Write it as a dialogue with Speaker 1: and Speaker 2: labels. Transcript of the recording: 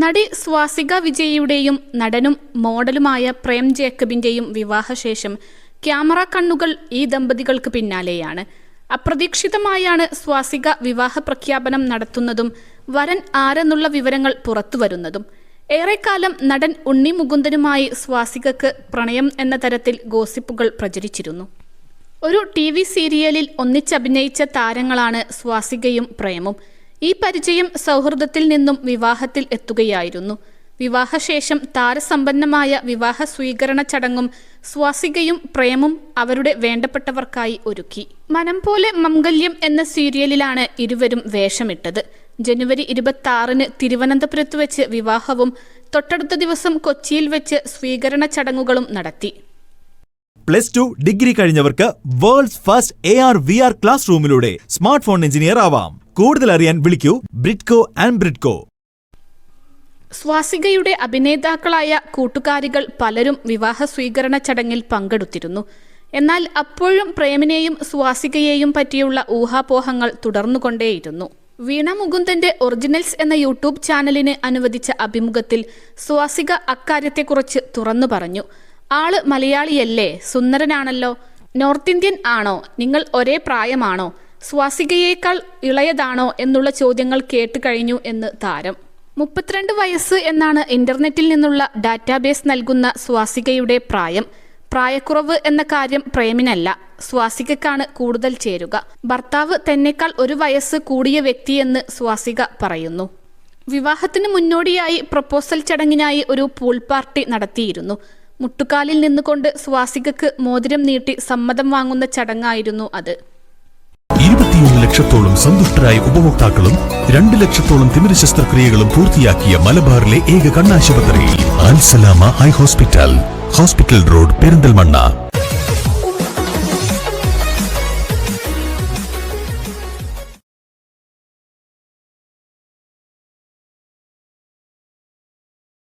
Speaker 1: നടി സ്വാസിക വിജയിയുടെയും നടനും മോഡലുമായ പ്രേം ജേക്കബിന്റെയും വിവാഹശേഷം ക്യാമറ കണ്ണുകൾ ഈ ദമ്പതികൾക്ക് പിന്നാലെയാണ്. അപ്രതീക്ഷിതമായാണ് സ്വാസിക വിവാഹ പ്രഖ്യാപനം നടത്തുന്നതും വരൻ ആരെന്നുള്ള വിവരങ്ങൾ പുറത്തുവരുന്നതും ഏറെക്കാലം നടൻ ഉണ്ണി മുകുന്ദനുമായി സ്വാസികക്ക് പ്രണയം എന്ന തരത്തിൽ ഗോസിപ്പുകൾ പ്രചരിച്ചിരുന്നു. ഒരു ടി വി സീരിയലിൽ ഒന്നിച്ചഭിനയിച്ച താരങ്ങളാണ് സ്വാസികയും പ്രേമും. ഈ പരിചയം സൗഹൃദത്തിൽ നിന്നും വിവാഹത്തിൽ എത്തുകയായിരുന്നു. വിവാഹശേഷം താരസമ്പന്നമായ വിവാഹ സ്വീകരണ ചടങ്ങും സ്വാസികയും പ്രേമും അവരുടെ വേണ്ടപ്പെട്ടവർക്കായി ഒരുക്കി. മനം പോലെ മംഗല്യം എന്ന സീരിയലിലാണ് ഇരുവരും വേഷമിട്ടത്. ജനുവരി ഇരുപത്തി ആറിന് തിരുവനന്തപുരത്ത് വെച്ച് വിവാഹവും തൊട്ടടുത്ത ദിവസം കൊച്ചിയിൽ വെച്ച് സ്വീകരണ ചടങ്ങുകളും നടത്തി.
Speaker 2: Plus two degree കഴിഞ്ഞവർക്ക് world's first A R V R class റൂമിലൂടെ smart phone engineer ആവാം. കൂടുതൽ അറിയാൻ വിളിക്കൂ ബ്രിഡ്കോ ആൻഡ് ബ്രിഡ്കോ.
Speaker 1: സ്വാസികയുടെ അഭിനേതാക്കളായ കൂട്ടുകാരികൾ പലരും വിവാഹ സ്വീകരണ ചടങ്ങിൽ പങ്കെടുത്തിരുന്നു. എന്നാൽ അപ്പോഴും പ്രേമിനെയും സ്വാസികയെയും പറ്റിയുള്ള ഊഹാപോഹങ്ങൾ തുടർന്നുകൊണ്ടേയിരുന്നു. വീണ മുകുന്ദന്റെ ഒറിജിനൽസ് എന്ന യൂട്യൂബ് ചാനലിന് അനുവദിച്ച അഭിമുഖത്തിൽ സ്വാസിക അക്കാര്യത്തെക്കുറിച്ച് തുറന്നു പറഞ്ഞു. ആൾ മലയാളിയല്ലേ? സുന്ദരനാണല്ലോ. നോർത്ത് ഇന്ത്യൻ ആണോ? നിങ്ങൾ ഒരേ പ്രായമാണോ? സ്വാസികയേക്കാൾ ഇളയതാണോ എന്നുള്ള ചോദ്യങ്ങൾ കേട്ട് കഴിഞ്ഞു എന്ന് താരം. മുപ്പത്തിരണ്ട് വയസ്സ് എന്നാണ് ഇന്റർനെറ്റിൽ നിന്നുള്ള ഡാറ്റാബേസ് നൽകുന്ന സ്വാസികയുടെ പ്രായം. പ്രായക്കുറവ് എന്ന കാര്യം പ്രേമിനല്ല. സ്വാസികക്കാണ് കൂടുതൽ ചേരുക. ഭർത്താവ് തന്നെക്കാൾ ഒരു വയസ്സ് കൂടിയ വ്യക്തിയെന്ന് സ്വാസിക പറയുന്നു. വിവാഹത്തിന് മുന്നോടിയായി പ്രപ്പോസൽ ചടങ്ങിനായി ഒരു പൂൾ പാർട്ടി നടത്തിയിരുന്നു. മുട്ടുകാലിൽ നിന്നുകൊണ്ട് സ്വാസികക്ക് മോതിരം നീട്ടി സമ്മതം വാങ്ങുന്ന ചടങ്ങായിരുന്നു അത്.
Speaker 3: ഇരുപത്തിയൊന്ന് ലക്ഷത്തോളം സന്തുഷ്ടരായ ഉപഭോക്താക്കളും രണ്ട് ലക്ഷത്തോളം തിമിര ശസ്ത്രക്രിയകളും പൂർത്തിയാക്കിയ മലബാറിലെ ഏക കണ്ണാശുപത്രി Alsalama eye hospital. Hospital road Perinthalmanna.